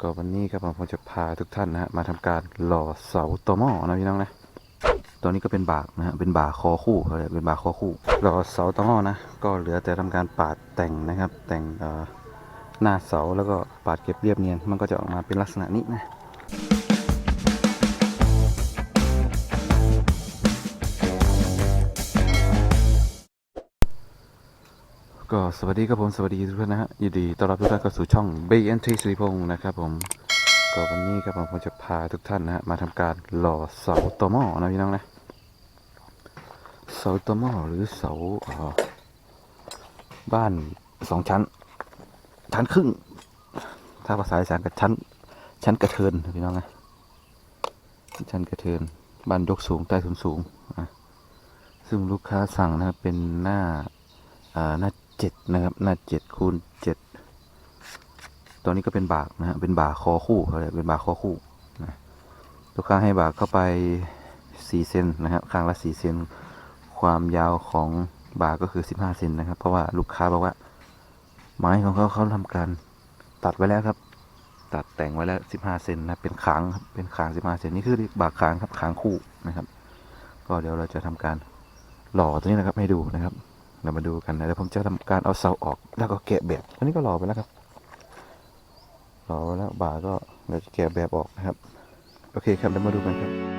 ก็วันนี้ครับผมจะพาทุกท่านนะฮะมาทำการหล่อเสาตอหม้อนะพี่น้องนะตัวนี้ก็เป็นบากนะฮะเป็นบาคอคู่เขาเรียกเป็นบาคอคู่หล่อเสาตอหม้อนะก็เหลือแต่ทำการปาดแต่งนะครับ แต่งหน้าเสาแล้วก็ปาดเก็บเรียบเนียนมันก็จะออกมาเป็นลักษณะนี้นะ ก็สวัสดีครับผมสวัสดีทุกท่านนะฮะยินดีต้อนรับทุกท่านเข้าสู่ช่อง BNT สุริพงศ์นะครับผมก็วันนี้ครับผมผมจะพาทุกท่านนะฮะมาทำการหล่อเสาตอหม้อนะพี่น้องนะเสาตอหม้อหรือเสาบ้านสองชั้น ชั้นครึ่ง ถ้าภาษาอีสานก็ชั้น ชั้นกระเทินนพี่น้องนะชั้นกระเทินบ้านยกสูงใต้ถุนสูงอะซึ่งลูกค้าสั่งนะครับเป็นหน้าอ่าหน้า เจ็ดนะครับ หน้าเจ็ดคูณเจ็ดตัวนี้ก็เป็นบากนะฮะเป็นบาคอคู่เขาเรียกเป็นบาคอคู่นะลูกค้าให้บากเข้าไปสี่เซนนะครับข้างละสี่เซนความยาวของบาก็คือสิบห้าเซนนะครับ เพราะว่าลูกค้าบอกว่า ไม้ของเขาเขาทำการตัดไว้แล้วครับ ตัดแต่งไว้แล้วสิบห้าเซนนะเป็นขางครับเป็นขางสิบห้าเซนนี่คือบากขางครับขางคู่นะครับ ก็เดี๋ยวเราจะทำการหล่อตัวนี้นะครับให้ดูนะครับ เรามาดูกันนะเดี๋ยวผมจะทำการเอาเสาออกแล้วก็แกะแบบอันนี้ก็หล่อไปแล้วครับหล่อไปแล้วบ่าก็เดี๋ยวจะแกะแบบออกนะครับ โอเคครับเดี๋ยวมาดูกันครับ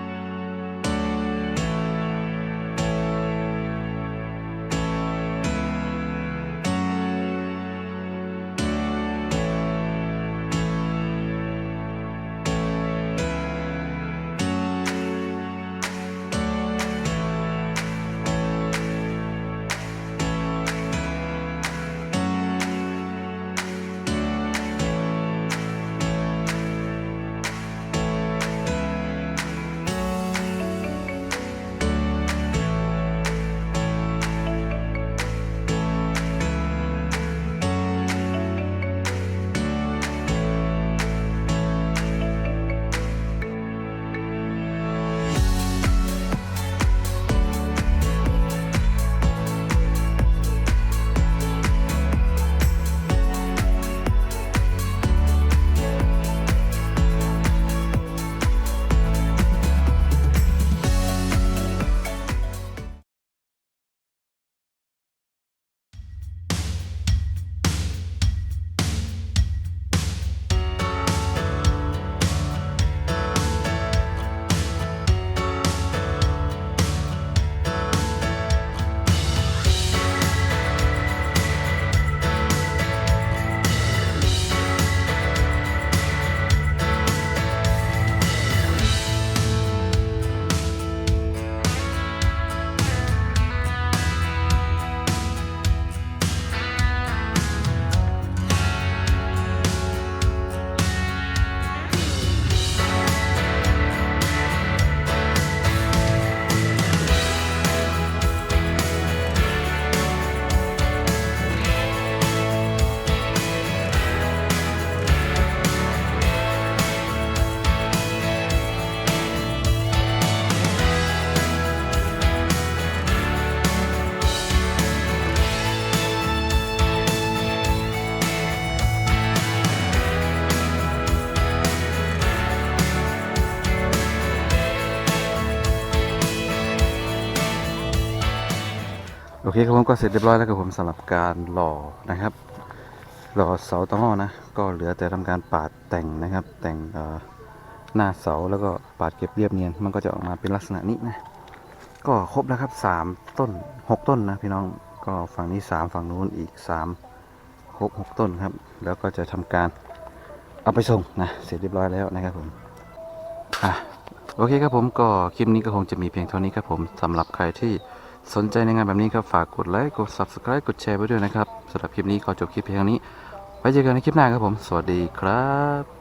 โอเคครับผมก็เสร็จเรียบร้อยแล้วครับผมสำหรับการหล่อนะครับหล่อเสาตอหม้อนะ ก็เหลือแต่ทำการปาดแต่งนะครับ แต่งหน้าเสาแล้วก็ปาดเก็บเรียบเนียน มันก็จะออกมาเป็นลักษณะนี้นะก็ครบแล้วครับสามต้นหกต้นนะพี่น้องก็ฝั่งนี้สามฝั่งนู้นอีกสามครบหกต้นครับ แล้วก็จะทำการเอาไปส่งนะเสร็จเรียบร้อยแล้วนะครับผมอะโอเคครับผมก็คลิปนี้ก็คงจะมีเพียงเท่านี้ครับผมสำหรับใครที่ สนใจในงานแบบนี้ครับฝากกดไลค์กด Subscribe กดแชร์ไว้ด้วยนะครับสำหรับคลิปนี้ขอจบคลิปเพียงนี้ ไว้เจอกันในคลิปหน้าครับผม สวัสดีครับ